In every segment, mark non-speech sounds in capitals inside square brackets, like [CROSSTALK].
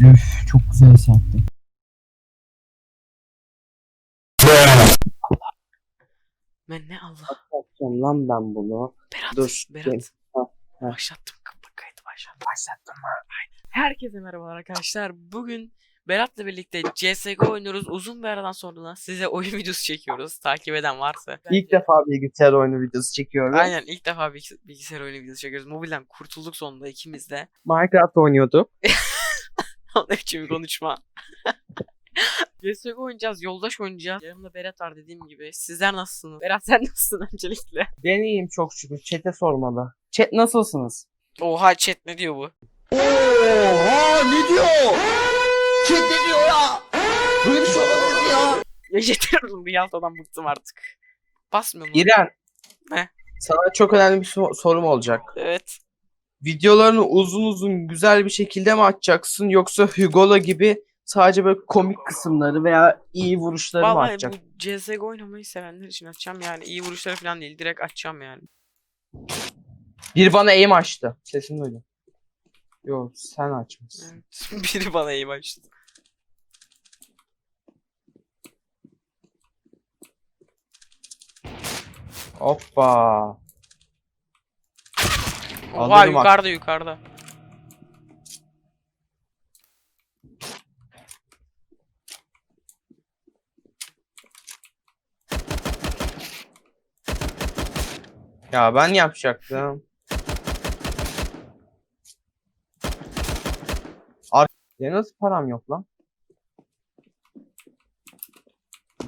Üf çok güzel sattı. Ben ne Allah. Yapacağım lan ben bunu. Berat. Dur, Berat. gel. Ha. Başlattım. Kaydı başlattım. Başlattım. Herkese merhabalar arkadaşlar. Bugün Berat'la birlikte CSGO oynuyoruz. Uzun bir aradan sonra size oyun [LAUGHS] videosu çekiyoruz. Takip eden varsa. İlk defa bilgisayar oyunu videosu çekiyorum. Aynen ilk defa bilgis- bilgisayar oyunu videosu çekiyoruz. Mobilden kurtulduk sonunda ikimiz de. Minecraft oynuyordu. [LAUGHS] Ne biçim bir konuşma. [LAUGHS] CSGO oynayacağız, yoldaş oynayacağız. Yanımda Berat var dediğim gibi. Sizler nasılsınız? Berat sen [LAUGHS] nasılsın öncelikle? Ben iyiyim çok şükür. Chat'e sormalı. Chat nasılsınız? Oha chat ne diyor bu? Oha ne diyor? Kim ne diyor ya? Böyle bir şey mi ya? Ya yeter oğlum bir haftadan bıktım artık. Basmıyor mu? İren. Ne? Sana çok önemli bir so- sorum olacak. Evet. Videolarını uzun uzun güzel bir şekilde mi açacaksın yoksa Hugo'la gibi sadece böyle komik kısımları veya iyi vuruşları mı Vallahi açacaksın? bu CSGO oynamayı sevenler için açacağım yani. iyi vuruşları falan değil. Direkt açacağım yani. Bir bana aim açtı. Sesini duydum. Yok sen açmışsın. Evet. [LAUGHS] Biri bana iyi başladı. Hoppa. Oha bak. yukarıda yukarıda. Ya ben yapacaktım. Ar ya nasıl param yok lan?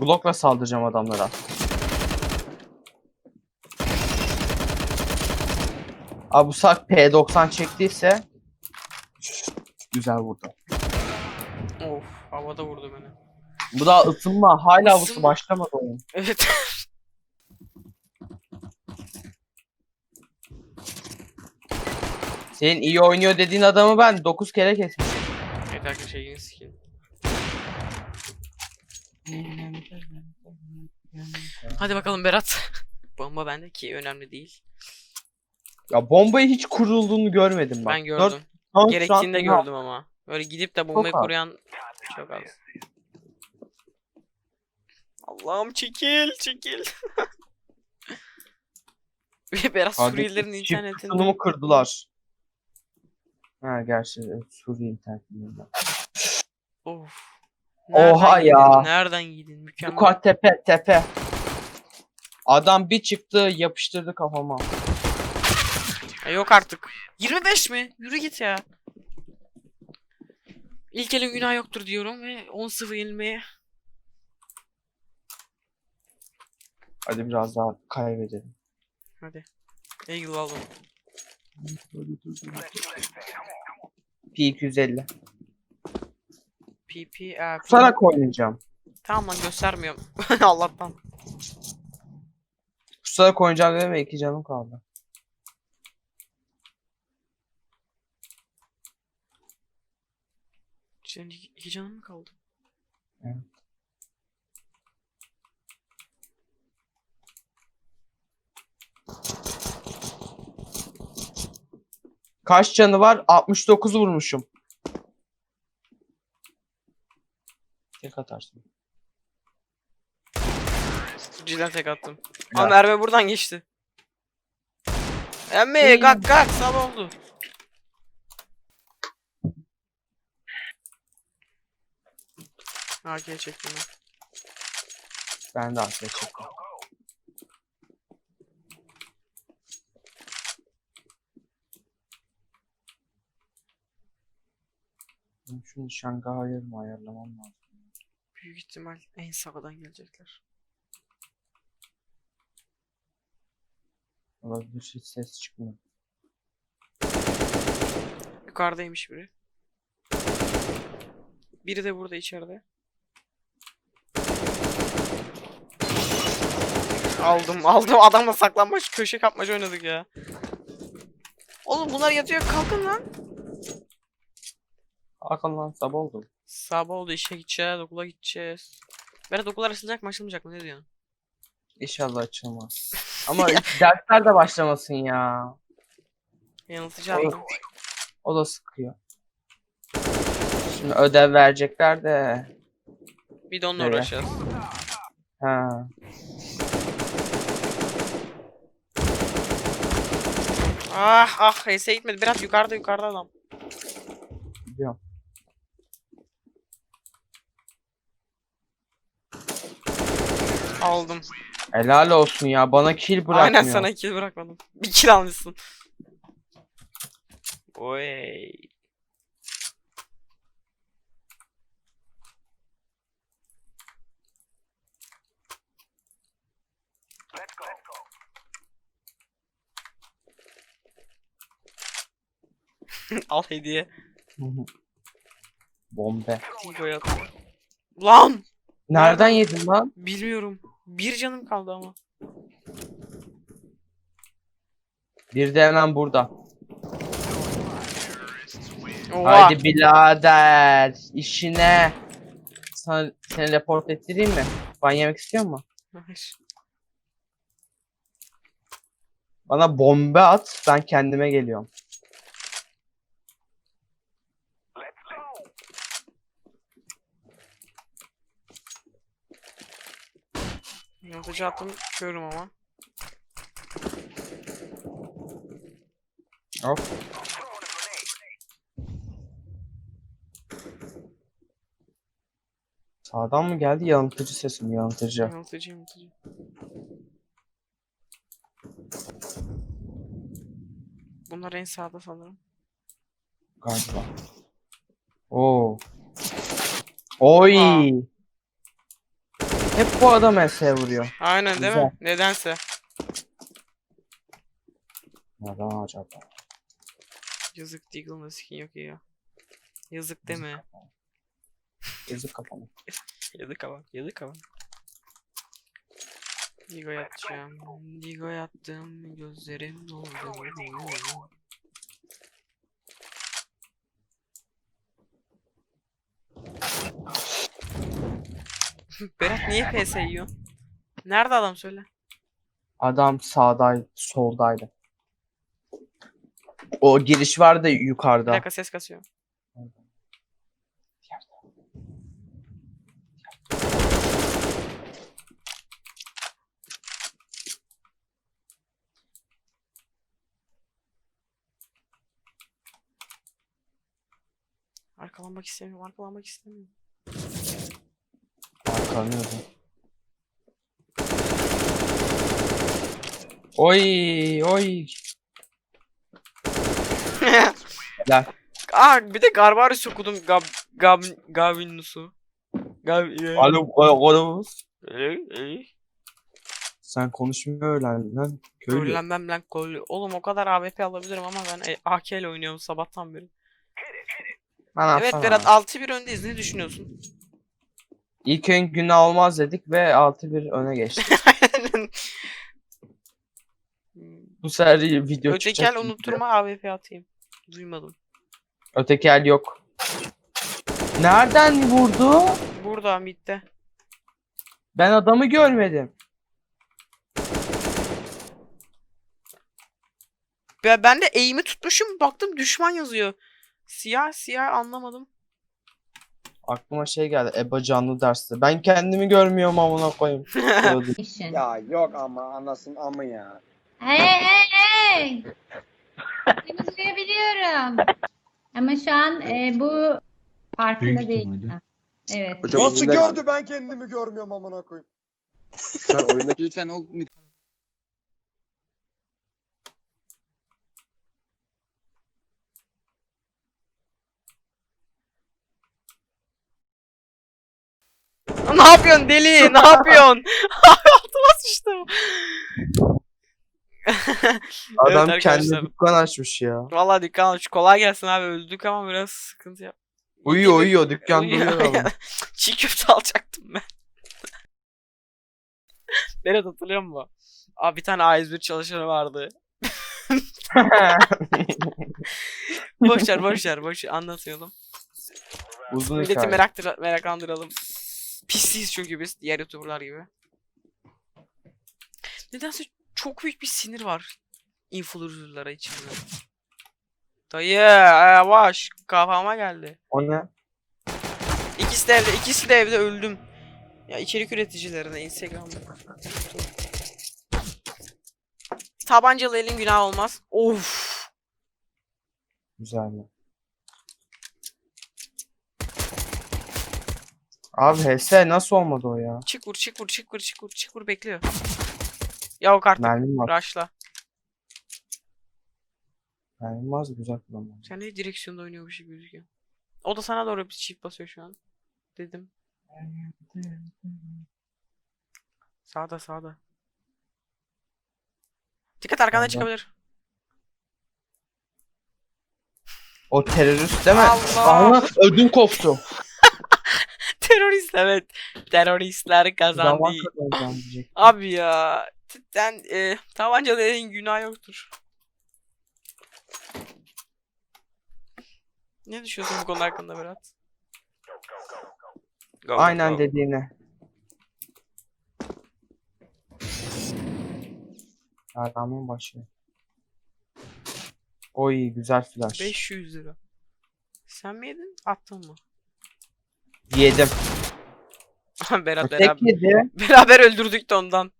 Blokla saldıracağım adamlara. Abi bu sak P90 çektiyse güzel vurdu. Of havada vurdu beni. Bu da ısınma. Hala bu Isınma. başlamadı oyun. Evet. [LAUGHS] Senin iyi oynuyor dediğin adamı ben 9 kere kesmişim. evet arkadaşlar yeni skin. Hadi bakalım Berat. [LAUGHS] Bomba bende ki önemli değil. Ya bombayı hiç kurulduğunu görmedim bak. Ben gördüm. Dört- Gerektiğinde dört- gördüm ama. Böyle gidip de bombayı az. kuruyan çok az. Allah'ım çekil çekil. [LAUGHS] Hadi, Suriyelilerin internetinde. Sunumu kırdılar. Ha gerçi Suriye internetinden. Of. Oha yedin? ya. Nereden yedin? Mükemmel. Yukarı tepe tepe. Adam bir çıktı yapıştırdı kafama. Ya yok artık. 25 mi? Yürü git ya. İlk elin günah yoktur diyorum ve 10-0 yenilmeye. Hadi biraz daha kaybedelim. Hadi. Eagle aldım. P250. PP, e, P. Kusarak oynayacağım. Tamam lan göstermiyorum. [LAUGHS] Allah'tan. Kusarak oynayacağım dedim ve iki canım kaldı. Senin iki, iki canın mı kaldı? Evet. Kaç canı var? 69 vurmuşum. Tek atarsın. Cidden tek attım. Ya. Aa Merve buradan geçti. Emmi kalk kalk sabah oldu. AK çektim ben. Ben de arkaya çektim. Benim Şu nişangahı ayarımı ayarlamam lazım. Büyük ihtimal en sağdan gelecekler. Olabilir hiç ses çıkmıyor. Yukarıdaymış biri. Biri de burada içeride. Aldım aldım adamla saklanmaç köşe kapmaca oynadık ya. Oğlum bunlar yatıyor kalkın lan. Hakan lan sabah oldu. Sabah oldu işe gideceğiz okula gideceğiz. Berat okullar açılacak mı açılmayacak mı ne diyorsun? İnşallah açılmaz. [LAUGHS] Ama dersler de başlamasın ya. Yanıltıcı Oğlum. attım. O da sıkıyor. Şimdi ödev verecekler de. Bir de onunla uğraşacağız. Ha. Ah ah HS gitmedi. Berat yukarıda yukarıda adam. Biliyorum. Aldım. Helal olsun ya. Bana kill bırakmıyor. Aynen sana kill bırakmadım. Bir kill almışsın. Oy. [LAUGHS] Al hediye. Bombe. At. Lan! Nereden yedin lan? Bilmiyorum. Bir canım kaldı ama. Bir de hemen burada. Oha. Haydi birader. işine. Sana, seni report ettireyim mi? Ban yemek istiyor musun? Hayır. Bana bombe at. Ben kendime geliyorum. Yanıtıcı attım görüyorum ama. Hop. Sağdan mı geldi? Yanıltıcı sesim. Yanıltıcı. Yanıtıcı yanıtıcı. Bunlar en sağda sanırım. Galiba. Oo. Oy. Aa. Hep bu adam ESE vuruyor. Aynen değil Güzel. mi? Nedense. Neden acaba? Yazık Deagle'ın skin yok ya. Yazık deme. Yazık kafamı. Yazık ama. [LAUGHS] Yazık ama. Digo yatacağım. Digo yattım. Gözlerim doldu. Berat niye PS yiyor? Nerede adam söyle. Adam sağdaydı, soldaydı. O giriş vardı Bir yukarıda. dakika ses kasıyor. Arkalanmak istemiyorum, arkalanmak istemiyorum. Arkanıyordum. Oy oy. [LAUGHS] Helal. Aa bir de Garbarius okudum. Gab Gab Gavinus'u. Gab Alo alo alo. Sen konuşmuyor öyle lan. Köylü. Körlenmem lan kollü. Oğlum o kadar AWP alabilirim ama ben e, AK ile oynuyorum sabahtan beri. Lan Evet. Berat 6-1 öndeyiz. Ne düşünüyorsun? İlk ön günü almaz dedik ve 6-1 öne geçtik. [LAUGHS] Bu sefer video Öteki çıkacak. el gibi. unutturma AWP atayım. Duymadım. Öteki el yok. Nereden vurdu? Burada midde. Ben adamı görmedim. Ben, ben de eğimi tutmuşum baktım düşman yazıyor. Siyah siyah anlamadım. Aklıma şey geldi. Eba canlı derste. Ben kendimi görmüyorum amına koyayım. [LAUGHS] İşin. Ya yok ama anasın amı ya. Hey hey hey. Temizleyebiliyorum. Ama şu an e, bu farkında değil. Evet. Hocam Nasıl gördü ben kendimi görmüyorum amına koyayım. Sen oyundaki Lütfen o ne yapıyorsun deli? Ne yapıyorsun? Altıma sıçtım. Adam Evet arkadaşlar. dükkan açmış ya. Vallahi dükkan aç. Kolay gelsin abi. Öldük ama biraz sıkıntı yap. Uyuyor uyuyor dükkan Uyuyor. duruyor [LAUGHS] adam. Çiğ köfte alacaktım ben. [LAUGHS] Berat hatırlıyor musun? Abi bir tane A101 çalışanı vardı. [LAUGHS] boşver boşver boşver anlatmayalım. Uzun Milleti hikaye. merak meraklandıralım. Pisliyiz çünkü biz diğer youtuberlar gibi. Nedense çok büyük bir sinir var influencerlara içimde. Dayı yavaş kafama geldi. O ne? İkisi de evde. ikisi de evde öldüm. Ya içerik üreticilerine Instagram'da. Tabancalı elin günah olmaz. Of. Güzel Abi HS nasıl olmadı o ya? Çık vur çık vur çık vur çık vur çık vur bekliyor. Yok artık. Mermim var. Rush'la. Mermim var güzel kullanmam. Sen ne direksiyonda oynuyormuş gibi gözüküyor. O da sana doğru bir çift basıyor şu an. Dedim. Sağda sağda. Dikkat arkanda Sağda. çıkabilir. O terörist değil mi? Allah! Allah ödüm koptu. Terörist evet. Teröristler kazandı. Zaman. Abi ya. Cidden e, tabancalı elin günah yoktur. Ne düşünüyorsun bu konu hakkında Berat? Go, Aynen go. dediğine. Adamın başı. Oy güzel flash. 500 lira. Sen mi yedin? Attın mı? Yedim. Berat Tek beraber, [LAUGHS] beraber öldürdük de ondan.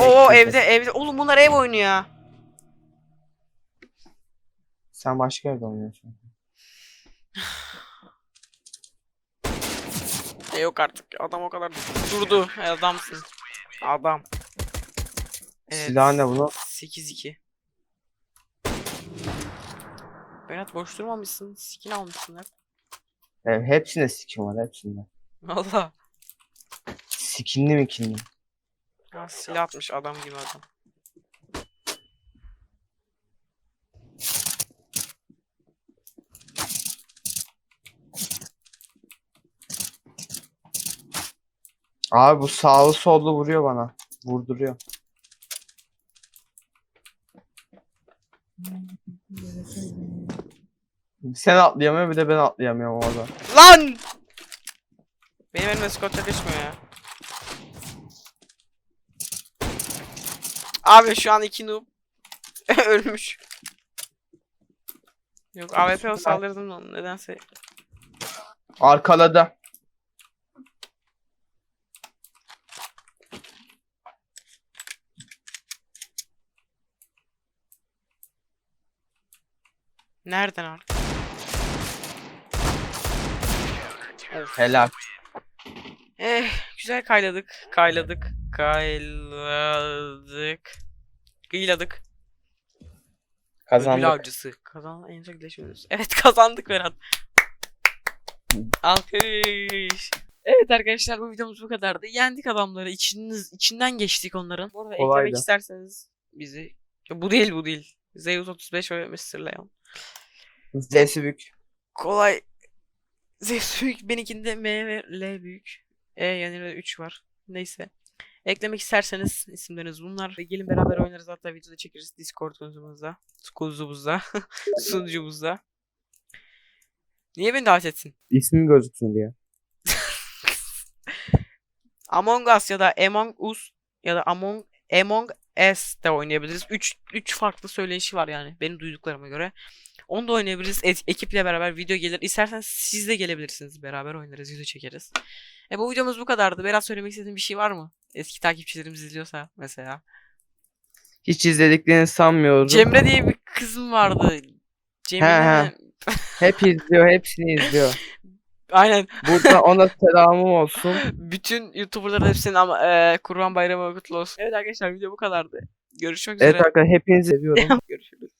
Oo evde evde. Oğlum bunlar ev oyunu ya. Sen başka yerde oynuyorsun. E yok artık. Adam o kadar durdu. Adamsın. Adam. Evet. Silah ne bunu? 8-2. Berat boş durmamışsın. Skin almışsın hep. Evet, hepsinde skin var hepsinde. Valla. Skinli mi kinli? Ya silah atmış adam gibi adam. Abi bu sağlı sollu vuruyor bana. Vurduruyor. Sen atlayamıyor bir de ben atlayamıyorum orada. Lan! Benim elime skot yakışmıyor ya. Abi şu an iki noob [LAUGHS] ölmüş. Yok AWP o saldırdım onu nedense. Arkaladı. Nereden artık? Of. Helal. Eh, güzel kayladık. Kayladık. Kayladık. Kıyladık. Ödül Kazandık. avcısı. Kazanan en çok leşiyoruz. Evet [LAUGHS] kazandık Berat. Alkış. Evet arkadaşlar bu videomuz bu kadardı. Yendik adamları. İçiniz, içinden geçtik onların. Bu arada eklemek Kolaydı. isterseniz bizi. Ya bu değil bu değil. Zeus 35 ve Mr. Leon. Z'si büyük. Kolay. Zeus büyük. Benimkinde M ve L büyük. E yanında 3 var. Neyse. Eklemek isterseniz isimleriniz bunlar. Gelin beraber oynarız hatta videoda çekeriz Discord konumuzda. Kuzumuzda. [LAUGHS] Sunucumuzda. Niye beni davet etsin? İsmim gözüksün diye. [LAUGHS] Among Us ya da Among Us ya da Among Among Us de oynayabiliriz. 3 3 farklı söyleyişi var yani benim duyduklarıma göre. Onu da oynayabiliriz. E- ekiple beraber video gelir. İsterseniz siz de gelebilirsiniz. Beraber oynarız, video çekeriz. E bu videomuz bu kadardı. Berat söylemek istediğin bir şey var mı? Eski takipçilerimiz izliyorsa mesela. Hiç izlediklerini sanmıyorum. Cemre diye bir kızım vardı. Cemre He, he. Hep izliyor, hepsini izliyor. [LAUGHS] Aynen. Burada ona selamım olsun. [LAUGHS] Bütün YouTuber'ların hepsinin ama e, Kurban Bayramı kutlu olsun. Evet arkadaşlar video bu kadardı. Görüşmek üzere. Evet arkadaşlar hepinizi seviyorum. [LAUGHS] Görüşürüz.